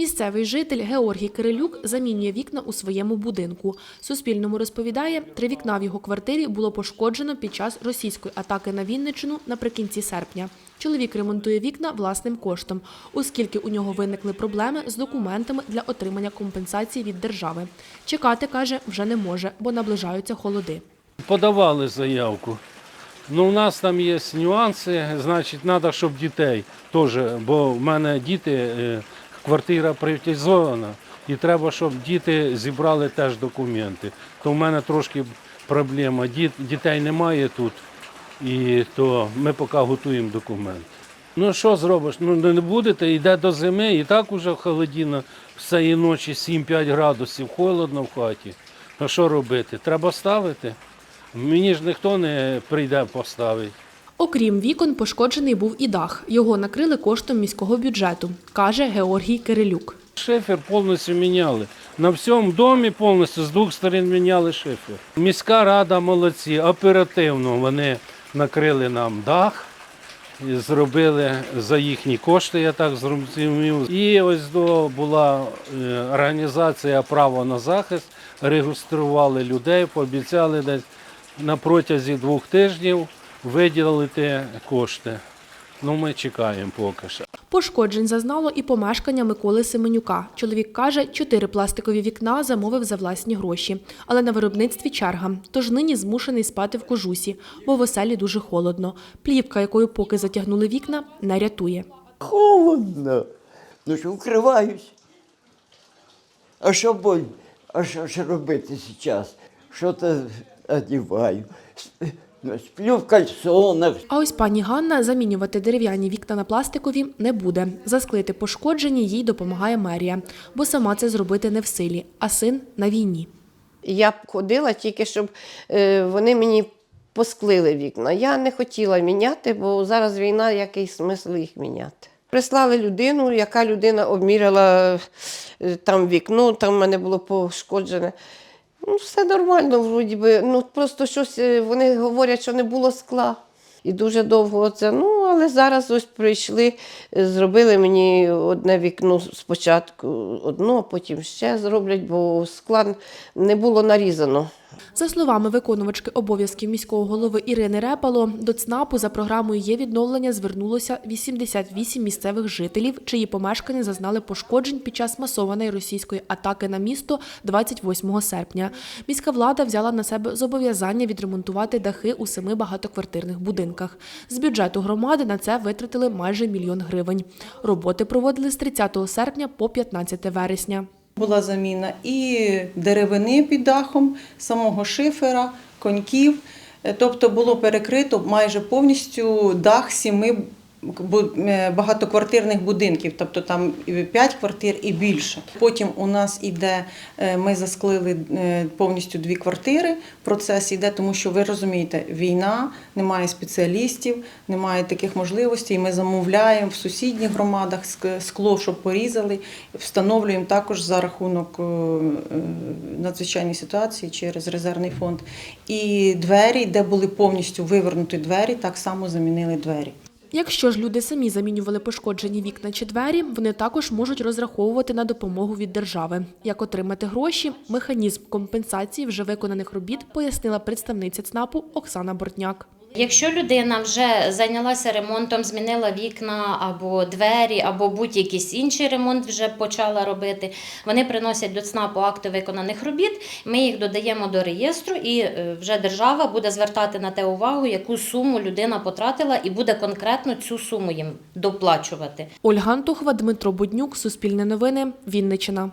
Місцевий житель Георгій Кирилюк замінює вікна у своєму будинку. Суспільному розповідає, три вікна в його квартирі було пошкоджено під час російської атаки на Вінниччину наприкінці серпня. Чоловік ремонтує вікна власним коштом, оскільки у нього виникли проблеми з документами для отримання компенсації від держави. Чекати, каже, вже не може, бо наближаються холоди. Подавали заявку. Ну, у нас там є нюанси, значить, треба, щоб дітей теж, бо в мене діти, е, квартира приватизована, і треба, щоб діти зібрали теж документи. То в мене трошки проблема. Діт, дітей немає тут, і то ми поки готуємо документи. Ну що зробиш? Ну не будете, йде до зими, і так уже холодіно, всієї ночі 7-5 градусів, холодно в хаті. Ну що робити? Треба ставити. Мені ж ніхто не прийде поставити. Окрім вікон, пошкоджений був і дах. Його накрили коштом міського бюджету, каже Георгій Кирилюк. Шифер повністю міняли. На всьому домі повністю з двох сторон міняли шифер. Міська рада молодці, оперативно вони накрили нам дах, зробили за їхні кошти, я так зрозумів. І ось до була е, організація право на захист, реєстрували людей, пообіцяли десь на протязі двох тижнів виділити кошти. Ну, ми чекаємо поки що. Пошкоджень зазнало і помешкання Миколи Семенюка. Чоловік каже, чотири пластикові вікна замовив за власні гроші. Але на виробництві черга. Тож нині змушений спати в кожусі, бо в оселі дуже холодно. Плівка, якою поки затягнули вікна, не рятує. Холодно. Ну що вкриваюсь. А що боль? А що ж робити зараз? Що то одягаю? Сплю в кальсонах. А ось пані Ганна замінювати дерев'яні вікна на пластикові не буде. Засклити пошкоджені їй допомагає мерія, бо сама це зробити не в силі, а син на війні. Я б ходила тільки, щоб е, вони мені посклили вікна. Я не хотіла міняти, бо зараз війна, який смисл їх міняти. Прислали людину, яка людина обміряла е, там вікно, там в мене було пошкоджене. Ну, все нормально, вроді би. Ну, просто щось е, вони говорять, що не було скла. І дуже довго це. Ну, але зараз ось прийшли, е, зробили мені одне вікно спочатку, одно, а потім ще зроблять, бо скла не було нарізано. За словами виконувачки обов'язків міського голови Ірини Репало, до ЦНАПу за програмою є відновлення звернулося 88 місцевих жителів, чиї помешкання зазнали пошкоджень під час масованої російської атаки на місто 28 серпня. Міська влада взяла на себе зобов'язання відремонтувати дахи у семи багатоквартирних будинках. З бюджету громади на це витратили майже мільйон гривень. Роботи проводили з 30 серпня по 15 вересня. Була заміна і деревини під дахом, самого шифера, коньків. Е, Тобто було перекрито майже повністю дах сіми багатоквартирних будинків, тобто там 5 квартир і більше. Потім у нас іде, е, ми засклили е, повністю дві квартири. Процес іде, тому що ви розумієте, війна, немає спеціалістів, немає таких можливостей. Ми замовляємо в сусідніх громадах скло, щоб порізали, встановлюємо також за рахунок е, е, надзвичайної ситуації через резервний фонд. І двері, де були повністю вивернуті двері, так само замінили двері. Якщо ж люди самі замінювали пошкоджені вікна чи двері, вони також можуть розраховувати на допомогу від держави. Як отримати гроші, механізм компенсації вже виконаних робіт пояснила представниця ЦНАПу Оксана Бортняк. Якщо людина вже зайнялася ремонтом, змінила вікна або двері, або будь-якийсь інший ремонт вже почала робити, вони приносять до ЦНАПу акти виконаних робіт. Ми їх додаємо до реєстру, і е, вже держава буде звертати на те увагу, яку суму людина потратила, і буде конкретно цю суму їм доплачувати. Ольга Антухова, Дмитро Буднюк, Суспільне новини, Вінниччина.